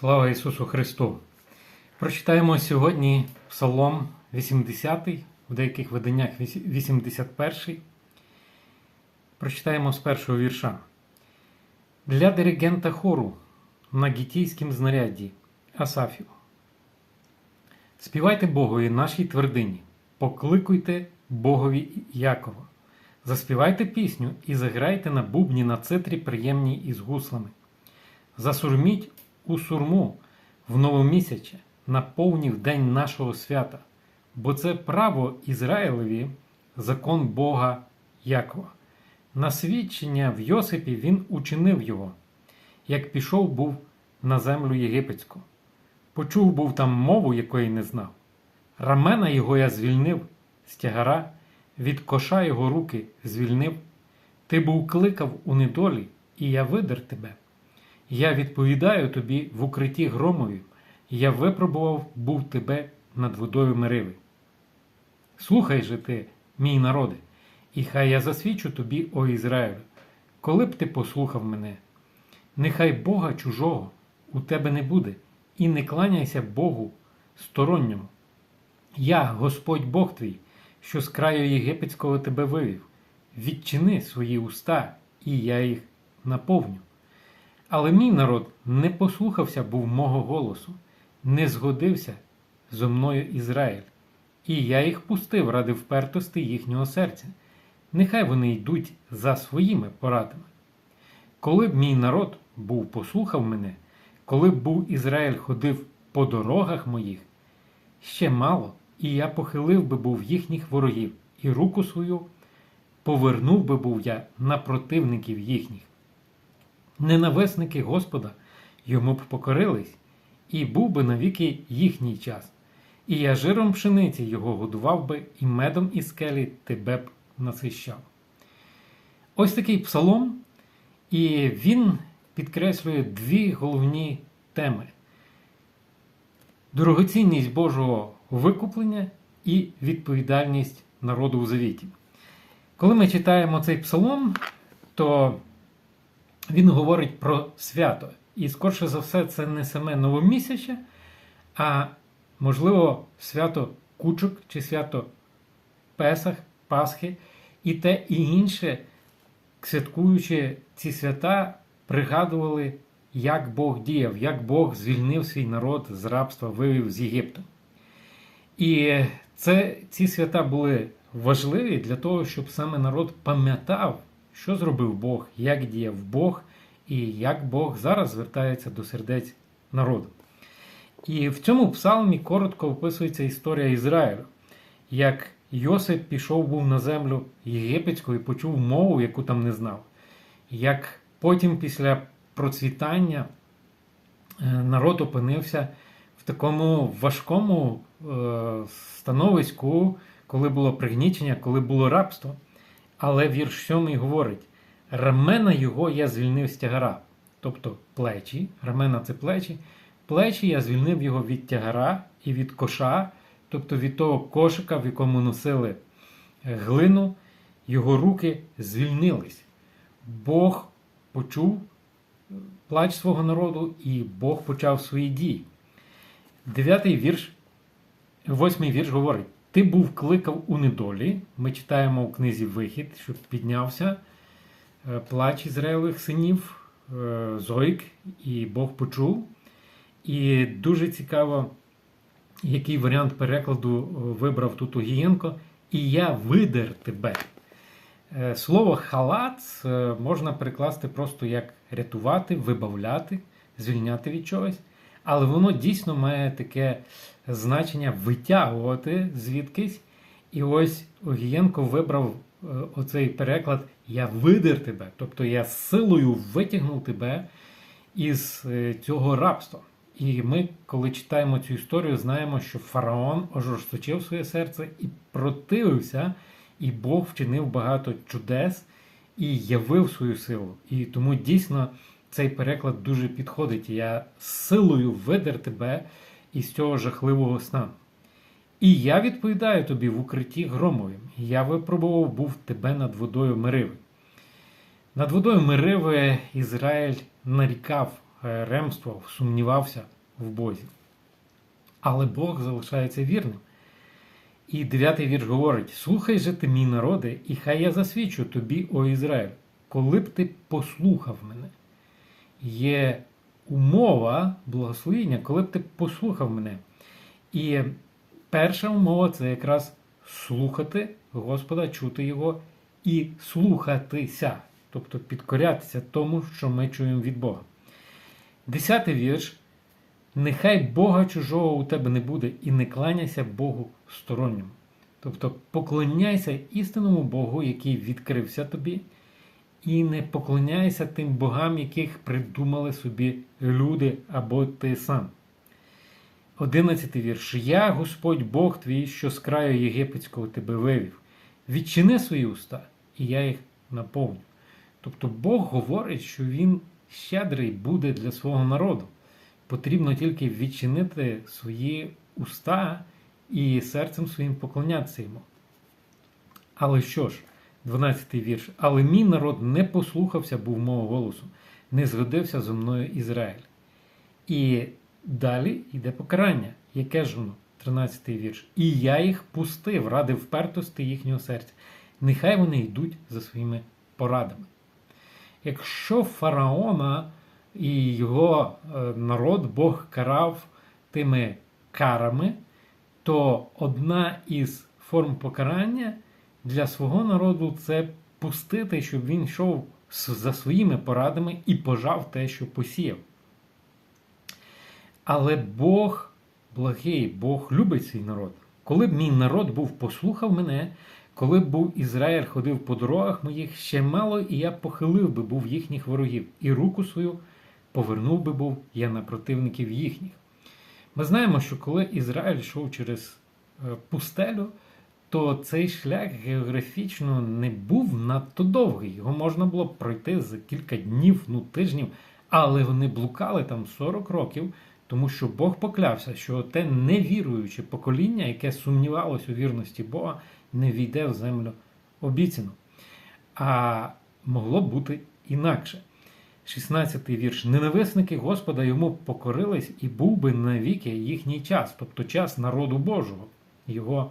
Слава Ісусу Христу! Прочитаємо сьогодні Псалом 80, в деяких виданнях 81. Прочитаємо з першого вірша. Для диригента хору на гітійськім знарядді Асафів. Співайте Богові нашій твердині, покликуйте Богові Якова. Заспівайте пісню і заграйте на бубні на цитрі приємній із гуслами. Засурміть у сурму в новомісяче, наповнів день нашого свята, бо це право Ізраїлеві, закон Бога Якова. На свідчення в Йосипі він учинив його, як пішов був на землю єгипетську. Почув був там мову, якої не знав. Рамена його я звільнив з тягара, від коша його руки звільнив. Ти був кликав у недолі, і я видер тебе. Я відповідаю тобі в укритті громові, я випробував був тебе над водою Мериви. Слухай же ти, мій народе, і хай я засвідчу тобі, о Ізраїлю, коли б ти послухав мене. Нехай Бога чужого у тебе не буде, і не кланяйся Богу сторонньому. Я, Господь Бог твій, що з краю єгипетського тебе вивів, відчини свої уста, і я їх наповню. Але мій народ не послухався був мого голосу, не згодився зо мною Ізраїль, і я їх пустив ради впертости їхнього серця. Нехай вони йдуть за своїми порадами. Коли б мій народ був послухав мене, коли б був Ізраїль ходив по дорогах моїх, ще мало, і я похилив би був їхніх ворогів, і руку свою повернув би був я на противників їхніх. Ненависники Господа йому б покорились, і був би навіки їхній час. І я жиром пшениці його годував би, і медом із скелі тебе б насищав. Ось такий псалом, і він підкреслює дві головні теми: дорогоцінність Божого викуплення і відповідальність народу у завіті. Коли ми читаємо цей псалом, то він говорить про свято. І, скорше за все, це не саме новомісяче, а можливо, свято Кучок чи свято Песах, Пасхи і те і інше, святкуючи ці свята, пригадували, як Бог діяв, як Бог звільнив свій народ з рабства, вивів з Єгипту. І це, ці свята були важливі для того, щоб саме народ пам'ятав, що зробив Бог, як діяв Бог і як Бог зараз звертається до сердець народу. І в цьому псалмі коротко описується історія Ізраїлю, як Йосип пішов був на землю єгипетську і почув мову, яку там не знав. Як потім, після процвітання, народ опинився в такому важкому становиську, коли було пригнічення, коли було рабство. Але вірш 7 говорить: рамена його я звільнив з тягара, тобто плечі, рамена це плечі. Плечі я звільнив його від тягара і від коша, тобто від того кошика, в якому носили глину, його руки звільнились. Бог почув плач свого народу, і Бог почав свої дії. Дев'ятий вірш, восьмий вірш говорить: Ти був кликав у недолі. Ми читаємо у книзі Вихід, щоб піднявся плач Ізраїлевих синів, Зойк, і Бог почув. І дуже цікаво, який варіант перекладу вибрав тут Огієнко. І я видер тебе. Слово халац можна перекласти просто як рятувати, вибавляти, звільняти від чогось. Але воно дійсно має таке значення витягувати звідкись. І ось Огієнко вибрав оцей переклад Я видер тебе. Тобто я силою витягнув тебе із цього рабства. І ми, коли читаємо цю історію, знаємо, що фараон ожорсточив своє серце і противився, і Бог вчинив багато чудес і явив свою силу. І тому дійсно цей переклад дуже підходить. Я силою видер тебе із цього жахливого сна. І я відповідаю тобі в укритті громовим. Я випробував був тебе над водою Мериви. Над водою Мериви Ізраїль нарікав е, ремствував, сумнівався в Бозі. Але Бог залишається вірним. І дев'ятий вірш говорить: Слухай же ти, мій народи, і хай я засвідчу тобі, о Ізраїль, коли б ти послухав мене. Є умова благословіння, коли б ти послухав мене. І перша умова це якраз слухати Господа, чути Його і слухатися, тобто підкорятися тому, що ми чуємо від Бога. Десятий вірш. Нехай Бога чужого у тебе не буде, і не кланяйся Богу сторонньому. Тобто поклоняйся істинному Богу, який відкрився тобі, і не поклоняйся тим богам, яких придумали собі люди або ти сам. Одинадцятий вірш. Я, Господь Бог твій, що з краю єгипетського тебе вивів. Відчини свої уста, і я їх наповню. Тобто Бог говорить, що Він щедрий буде для свого народу. Потрібно тільки відчинити свої уста і серцем своїм поклонятися йому. Але що ж, 12-й вірш. Але мій народ не послухався був мого голосу, не згодився зо мною Ізраїль. І далі йде покарання. Яке ж воно? 13-й вірш. І я їх пустив ради впертості їхнього серця. Нехай вони йдуть за своїми порадами. Якщо фараона і його е, народ Бог карав тими карами, то одна із форм покарання для свого народу це пустити, щоб він йшов за своїми порадами і пожав те, що посіяв. Але Бог благий, Бог любить свій народ. Коли б мій народ був послухав мене, коли б був Ізраїль ходив по дорогах моїх, ще мало, і я похилив би був їхніх ворогів, і руку свою повернув би був я на противників їхніх. Ми знаємо, що коли Ізраїль йшов через е, пустелю, то цей шлях географічно не був надто довгий. Його можна було пройти за кілька днів, ну тижнів, але вони блукали там 40 років, тому що Бог поклявся, що те невіруюче покоління, яке сумнівалось у вірності Бога, не війде в землю обіцяну. А могло бути інакше. 16 вірш. Ненависники Господа йому покорились, і був би навіки їхній час, тобто час народу Божого, його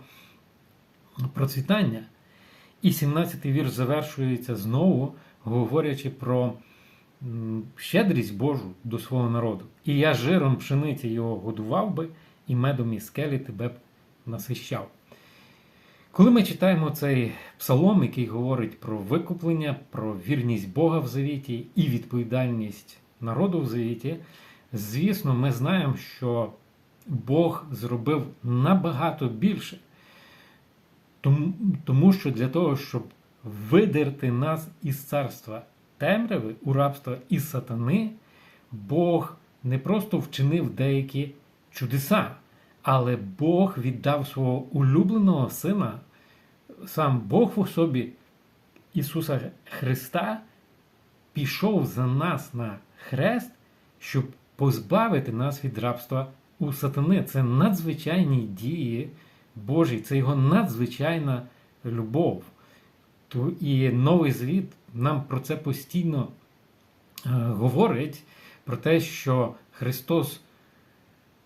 процвітання. І 17-й вірш завершується знову, говорячи про щедрість Божу до свого народу. І я жиром пшениці його годував би, і медом і скелі тебе б насищав. Коли ми читаємо цей псалом, який говорить про викуплення, про вірність Бога в завіті і відповідальність народу в завіті, звісно, ми знаємо, що Бог зробив набагато більше. Тому, тому що для того, щоб видерти нас із царства темряви, у рабства із сатани, Бог не просто вчинив деякі чудеса, але Бог віддав свого улюбленого сина, сам Бог в особі Ісуса Христа пішов за нас на хрест, щоб позбавити нас від рабства у сатани. Це надзвичайні дії Божі, це його надзвичайна любов. І Новий Завіт нам про це постійно е, говорить, про те, що Христос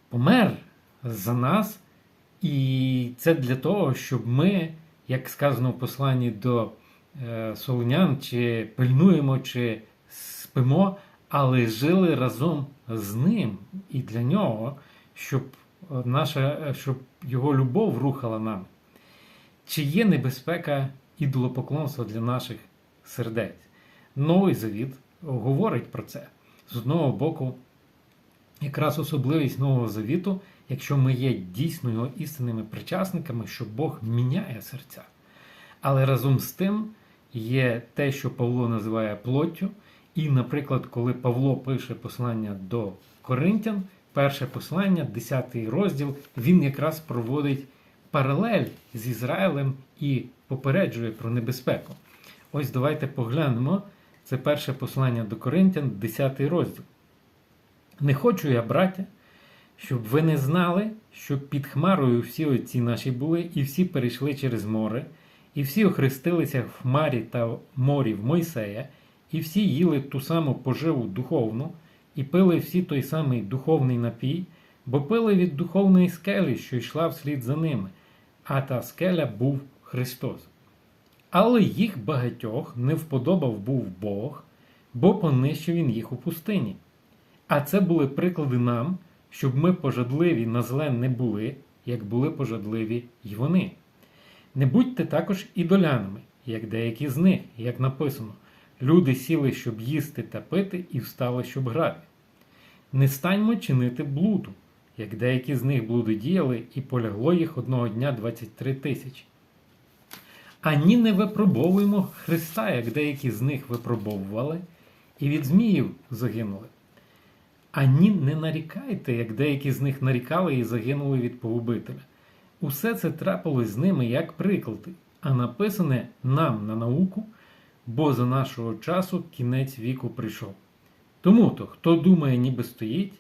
помер за нас, і це для того, щоб ми, як сказано в посланні до е, Солонян, чи пильнуємо, чи спимо, але жили разом з ним і для нього, щоб наша, щоб його любов рухала нам. Чи є небезпека ідолопоклонства для наших сердець? Новий Завіт говорить про це. З одного боку, якраз особливість Нового Завіту, якщо ми є дійсно його істинними причасниками, що Бог міняє серця. Але разом з тим є те, що Павло називає плоттю. І, наприклад, коли Павло пише послання до Коринтян, перше послання, 10 розділ, він якраз проводить паралель з Ізраїлем і попереджує про небезпеку. Ось давайте поглянемо. Це перше послання до Коринтян, 10 розділ. Не хочу я, браття, щоб ви не знали, що під Хмарою всі отці наші були, і всі перейшли через море, і всі охрестилися в хмарі та морі в Мойсея, і всі їли ту саму поживу духовну, і пили всі той самий духовний напій, бо пили від духовної скелі, що йшла вслід за ними, а та скеля був Христос. Але їх багатьох не вподобав був Бог, бо понищив він їх у пустині. А це були приклади нам, щоб ми пожадливі на зле не були, як були пожадливі й вони. Не будьте також ідолянами, як деякі з них, як написано, люди сіли, щоб їсти та пити, і встали, щоб грати. Не станьмо чинити блуду, як деякі з них блудодіяли, і полягло їх одного дня 23 тисячі. Ані не випробовуємо Христа, як деякі з них випробовували, і від зміїв загинули. Ані не нарікайте, як деякі з них нарікали і загинули від погубителя. Усе це трапилось з ними як приклади, а написане нам на науку, бо за нашого часу кінець віку прийшов. Тому то, хто думає, ніби стоїть,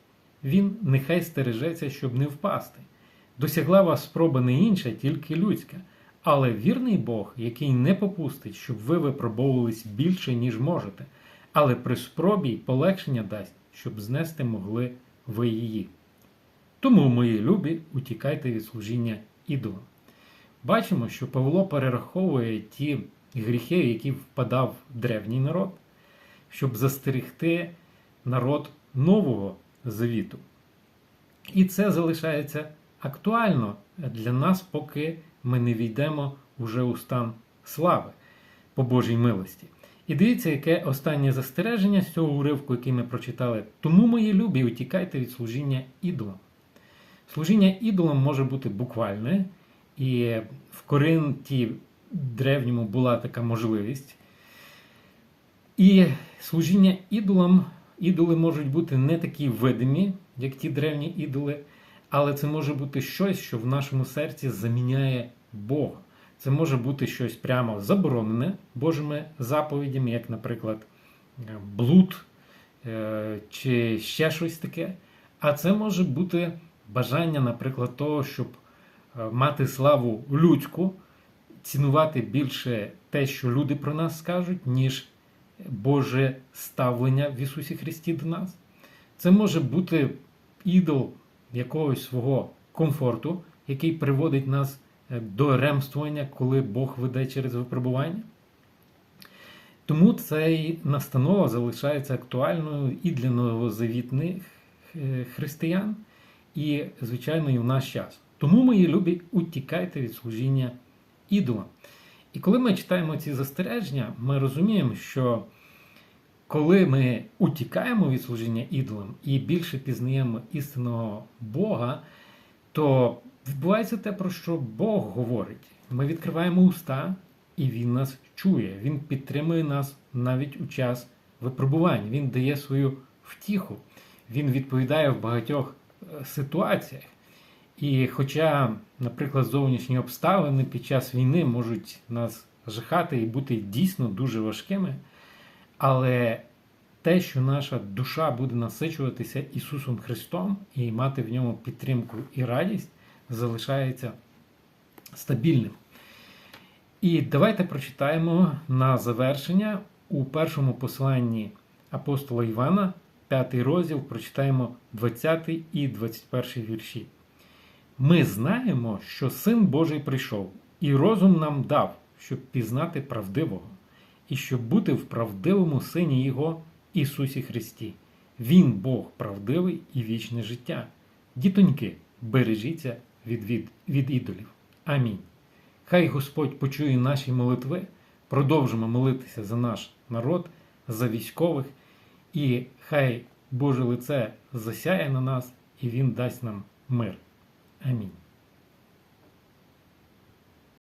він нехай стережеться, щоб не впасти. Досягла вас спроба не інша, тільки людська, але вірний Бог, який не попустить, щоб ви випробовувались більше, ніж можете, але при спробі полегшення дасть, щоб знести могли ви її. Тому, мої любі, утікайте від служіння ідолам. Бачимо, що Павло перераховує ті гріхи, в які впадав древній народ, щоб застерегти народ нового завіту. І це залишається актуально для нас, поки ми не війдемо уже у стан слави по Божій милості. І дивіться, яке останнє застереження з цього уривку, який ми прочитали. Тому, мої любі, утікайте від служіння ідолам. Служіння ідолам може бути буквальне, і в Коринті древньому була така можливість. І служіння ідолам, ідоли можуть бути не такі видимі, як ті древні ідоли, але це може бути щось, що в нашому серці заміняє Бога. Це може бути щось прямо заборонене Божими заповідями, як, наприклад, блуд е, чи ще щось таке. А це може бути бажання, наприклад, того, щоб е, мати славу людську, цінувати більше те, що люди про нас скажуть, ніж Боже ставлення в Ісусі Христі до нас. Це може бути ідол якогось свого комфорту, який приводить нас е, до ремствування, коли Бог веде через випробування. Тому цей настанова залишається актуальною і для новозавітних е, християн, і, звичайно, і в наш час. Тому, мої любі, утікайте від служіння ідолам. І коли ми читаємо ці застереження, ми розуміємо, що коли ми утікаємо від служіння ідолам і більше пізнаємо істинного Бога, то відбувається те, про що Бог говорить. Ми відкриваємо уста, і Він нас чує. Він підтримує нас навіть у час випробувань. Він дає свою втіху. Він відповідає в багатьох е, ситуаціях. І хоча, наприклад, зовнішні обставини під час війни можуть нас жахати і бути дійсно дуже важкими, але те, що наша душа буде насичуватися Ісусом Христом і мати в ньому підтримку і радість, залишається стабільним. І давайте прочитаємо на завершення у першому посланні апостола Івана, 5 розділ, прочитаємо 20 і 21 вірші. Ми знаємо, що Син Божий прийшов, і розум нам дав, щоб пізнати правдивого, і щоб бути в правдивому Сині Його Ісусі Христі. Він Бог правдивий і вічне життя. Дітоньки, бережіться від, від, від ідолів. Амінь. Хай Господь почує наші молитви, продовжимо молитися за наш народ, за військових, і хай Боже лице засяє на нас, і Він дасть нам мир. Амінь.